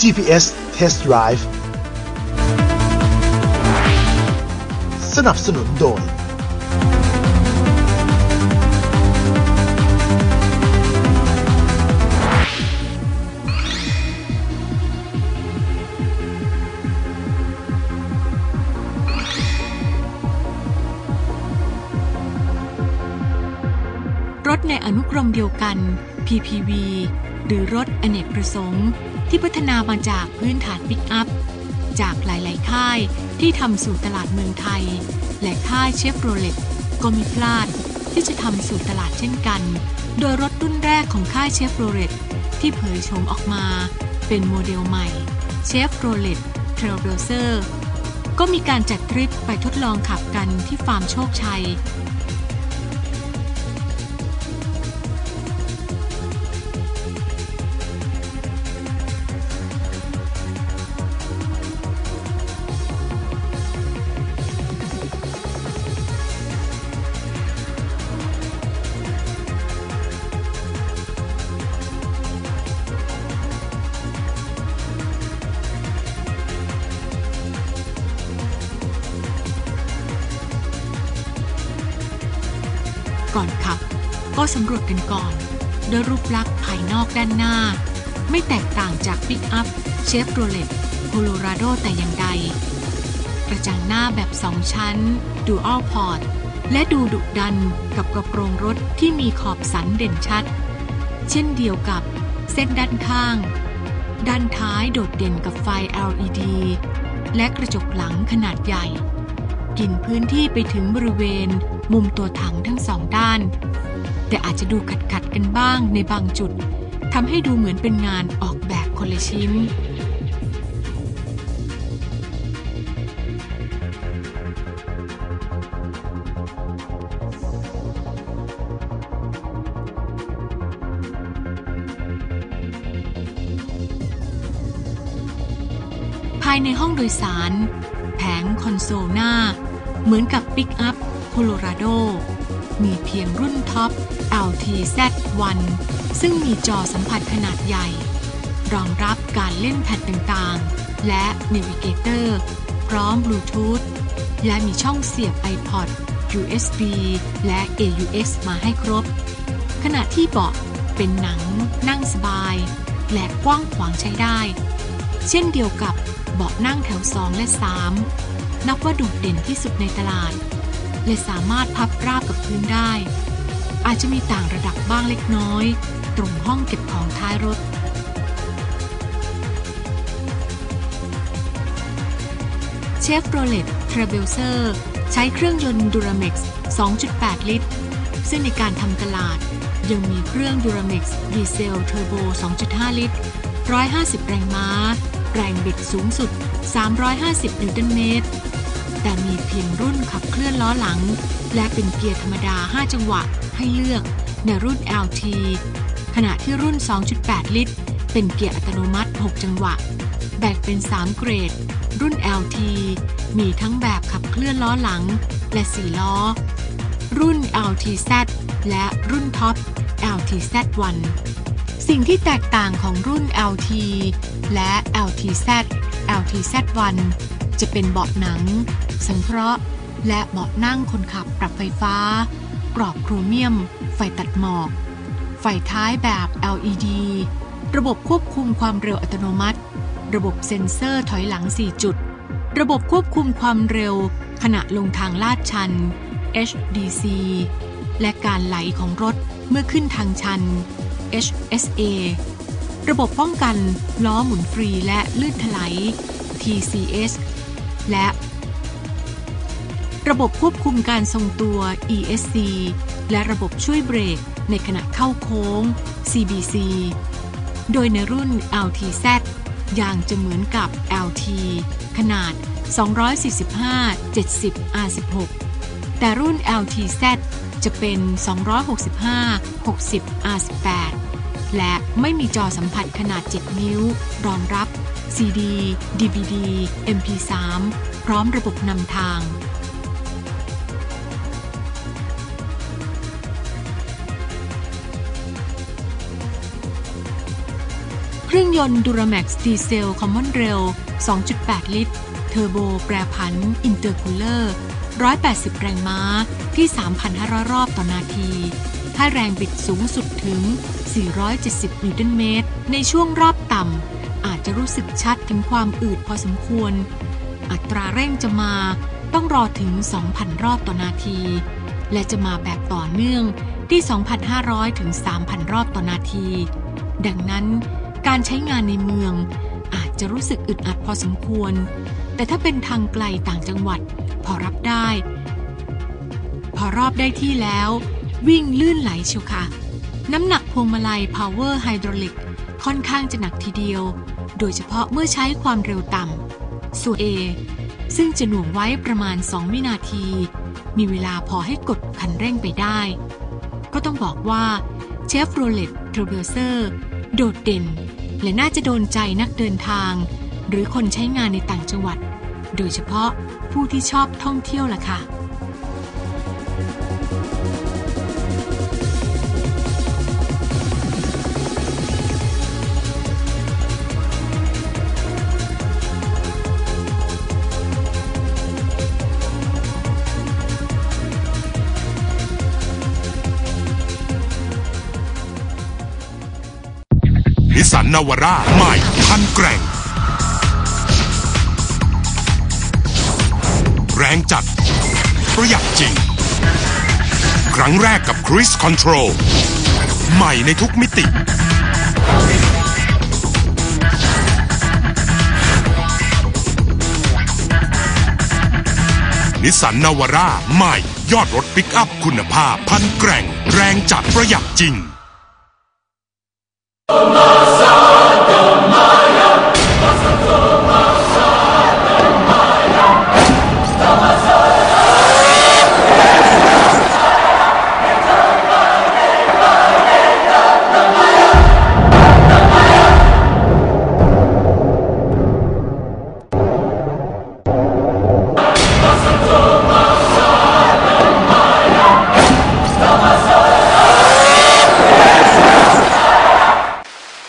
GPS Test Drive สนับสนุนโดย รถในอนุกรมเดียวกัน PPV หรือรถอเนกประสงค์ ที่พัฒนามาจากพื้นฐานปิกอัพ จากหลาย ๆ ค่ายที่ทำสู่ตลาดเมืองไทย และค่ายเชฟโรเลตก็มีพลาดที่จะทำสู่ตลาดเช่นกัน โดยรถรุ่นแรกของค่ายเชฟโรเลตที่เผยโฉมออกมาเป็นโมเดลใหม่เชฟโรเลตเทรลเบลเซอร์ก็มีการจัดทริปไปทดลองขับกันที่ฟาร์มโชคชัย สำรวจกันก่อนโดยรูปลักษณ์ภายนอกด้านหน้า ไม่แตกต่างจากปิกอัพเชฟโรเลตโคโลราโดแต่อย่างใด กระจังหน้าแบบสองชั้นดูอัลพอร์ตและดูดุดันกับกระโปรงรถที่มีขอบสันเด่นชัด เช่นเดียวกับเส้นด้านข้าง ด้านท้ายโดดเด่นกับไฟ LED และกระจกหลังขนาดใหญ่ กินพื้นที่ไปถึงบริเวณมุมตัวถังทั้งสองด้าน แต่อาจจะดูขัดขัดกันบ้างในบางจุดทำให้ดูเหมือนเป็นงานออกแบบคนละชิ้น ภายในห้องโดยสาร แผงคอนโซลหน้า เหมือนกับปิกอัพโคโลราโด มีเพียงรุ่นท็อป LTZ1 ซึ่งมีจอสัมผัสขนาดใหญ่ รองรับการเล่นแผ่นต่างๆ และ Navigator พร้อมบลูทูธและมีช่องเสียบ iPod USB และ AUX มาให้ครบ ขณะที่เบาะเป็นหนัง นั่งสบาย และกว้างขวางใช้ได้ เช่นเดียวกับเบาะนั่งแถว 2 และ 3 นับว่าโดดเด่นที่สุดในตลาด และสามารถพับราบกับพื้นได้ อาจจะมีต่างระดับบ้างเล็กน้อย ตรงห้องเก็บของท้ายรถ เชฟโรเลตทราเบลเซอร์ใช้เครื่องยนต์ดูราเม็กซ์ 2.8 ลิตร ซึ่งในการทำตลาดยังมีเครื่องดูราเม็กซ์ดีเซลเทอร์โบ 2.5 ลิตร 150 แรงม้า แรงบิดสูงสุด 350 นิวตันเมตร แต่มีเพียงรุ่นขับเคลื่อนล้อหลัง และเป็นเกียร์ธรรมดา 5 จังหวะให้เลือกในรุ่น LT ขณะที่รุ่น 2.8 ลิตร เป็นเกียร์อัตโนมัติ 6 จังหวะ แบ่งเป็น 3 เกรด รุ่น LT มีทั้งแบบขับเคลื่อนล้อหลัง และ 4 ล้อ รุ่น LTZ และรุ่นท็อป LTZ1 สิ่งที่แตกต่างของรุ่น LT และ LTZ LTZ1 จะเป็นเบาะหนัง สังเคราะห์ และเบาะนั่งคนขับปรับไฟฟ้า กรอบโครเมียม ไฟตัดหมอก ไฟท้ายแบบ LED ระบบควบคุมความเร็วอัตโนมัติ ระบบเซ็นเซอร์ถอยหลัง 4 จุด ระบบควบคุมความเร็ว ขณะลงทางลาดชัน HDC และการไหลของรถเมื่อขึ้นทางชัน HSA ระบบป้องกันล้อหมุนฟรีและลื่นถลาย TCS และ ระบบควบคุมการทรงตัว ESC และระบบช่วยเบรกในขณะเข้าโค้ง CBC โดยในรุ่น LTZ ยางจะเหมือนกับ LT ขนาด 245-70 R16 แต่รุ่น LTZ จะเป็น 265-60 R18 และไม่มีจอสัมผัสขนาด 7 นิ้ว รองรับ CD DVD MP3 พร้อมระบบนำทาง เครื่องยนต์ Duramax Diesel Common Rail 2.8 ลิตร เทอร์โบแปรผัน Intercooler 180 แรงม้าที่ 3,500 รอบต่อนาที ให้แรงบิดสูงสุดถึง 470 นิวตันเมตร ในช่วงรอบต่ำ อาจจะรู้สึกชัดถึงความอืดพอสมควร อัตราเร่งจะมาต้องรอถึง 2,000 รอบต่อนาที และจะมาแบบต่อเนื่องที่ 2,500 ถึง 3,000 รอบต่อนาที ดังนั้น การใช้งานในเมือง อาจจะรู้สึกอึดอัดพอสมควร แต่ถ้าเป็นทางไกลต่างจังหวัด พอรับได้ พอรอบได้ที่แล้ว วิ่งลื่นไหลเชียวค่ะ น้ำหนักพวงมาลัย Power Hydraulic ค่อนข้างจะหนักทีเดียว โดยเฉพาะเมื่อใช้ความเร็วต่ำส่วน A ซึ่งจะหน่วงไว้ประมาณ 2 วินาที มีเวลาพอให้กดคันเร่งไปได้ ก็ต้องบอกว่าเชฟโรเลตเทรเบลเซอร์โดดเด่น และน่าจะโดนใจนักเดินทาง หรือคนใช้งานในต่างจังหวัด โดยเฉพาะผู้ที่ชอบท่องเที่ยวล่ะค่ะ สสันนาวาร่าใหม่พันแกร่ง แรงจัด ประหยัดจริง ครั้งแรกกับ Cruise Control ใหม่ในทุกมิติ นิสสันนาวาร่าใหม่ยอดรถปิกอัพคุณภาพ พันแกร่ง แรงจัดประหยัดจริง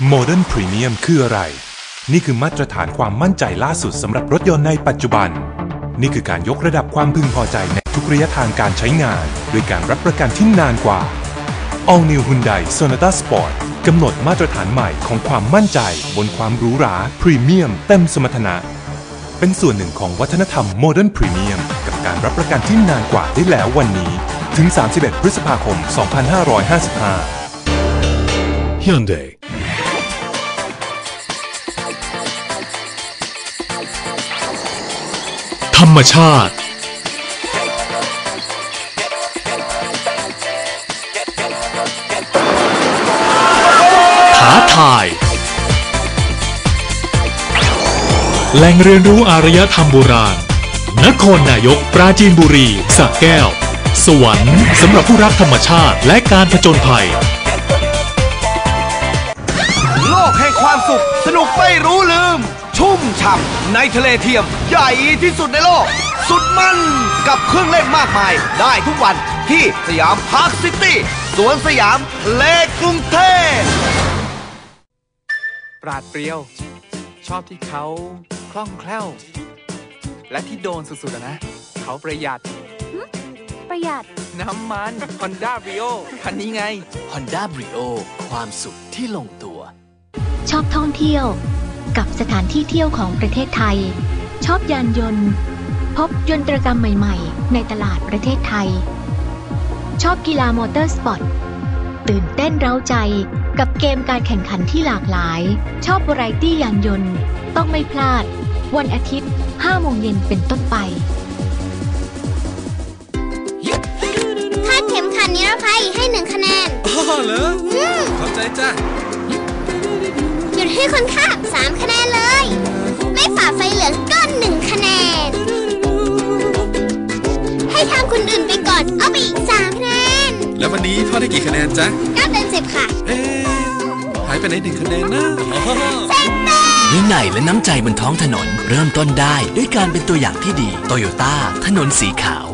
Modern Premium คืออะไร นี่คือมาตรฐานความมั่นใจล่าสุดสำหรับรถยนต์ในปัจจุบัน นี่คือการยกระดับความพึงพอใจในทุกระยะทางการใช้งาน ด้วยการรับประกันที่นานกว่า All New Hyundai Sonata Sport กำหนดมาตรฐานใหม่ของความมั่นใจบนความหรูหราพรีเมียมเต็มสมรรถนะ เป็นส่วนหนึ่งของวัฒนธรรม Modern Premium กับการรับประกันที่นานกว่าได้แล้ววันนี้ ถึง 31 พฤษภาคม 2555 Hyundai ธรรมชาติ ท้าทาย แหล่งเรียนรู้อารยธรรมโบราณ นครนายกปราจีนบุรีสระแก้ว สวรรค์สำหรับผู้รักธรรมชาติและการผจญภัย โลกแห่งความสุขสนุกไม่รู้ลืม ชุ่มฉ่ำในทะเลเทียม ใหญ่ที่สุดในโลก สุดมันกับเครื่องเล่นมากมาย ได้ทุกวันที่สยามพาร์คซิตี้สวนสยามทะเลกรุงเทพปราดเปรียว ชอบที่เขาคล่องแคล่ว และที่โดนสุดๆอะนะ เขาประหยัด ประหยัด น้ำมัน Honda Brio คันนี้ไง Honda Brio ความสุขที่ลงตัว ชอบท่องเที่ยว กับสถานที่เที่ยวของประเทศไทย ชอบยานยนต์ พบยนตรกรรมใหม่ๆ ในตลาดประเทศไทย ชอบกีฬามอเตอร์สปอร์ต ตื่นเต้นเร้าใจกับเกมการแข่งขันที่หลากหลาย ชอบวาไรตี้ยานยนต์ ต้องไม่พลาด วันอาทิตย์ 5 โมงเย็นเป็นต้นไปคาดเข็มขัดนิรภัยให้หนึ่งคะแนนอ๋อเหรออืมเข้าใจจ้ะหยุด ให้คนข้ามสามคะแนนเลย ไม่ฝ่าไฟเหลืองก็หนึ่งคะแนน ให้ทางคนอื่นไปก่อน เอาไปอีกสามคะแนน แล้ววันนี้ทอดได้กี่คะแนนจ๊ะเก้าเต็มสิบค่ะ เอ๊ะหายไปไหนหนึ่งคะแนนนะอ๋อวินัยและน้ำใจบนท้องถนน เริ่มต้นได้ด้วยการเป็นตัวอย่างที่ดีโตโยต้าถนนสีขาว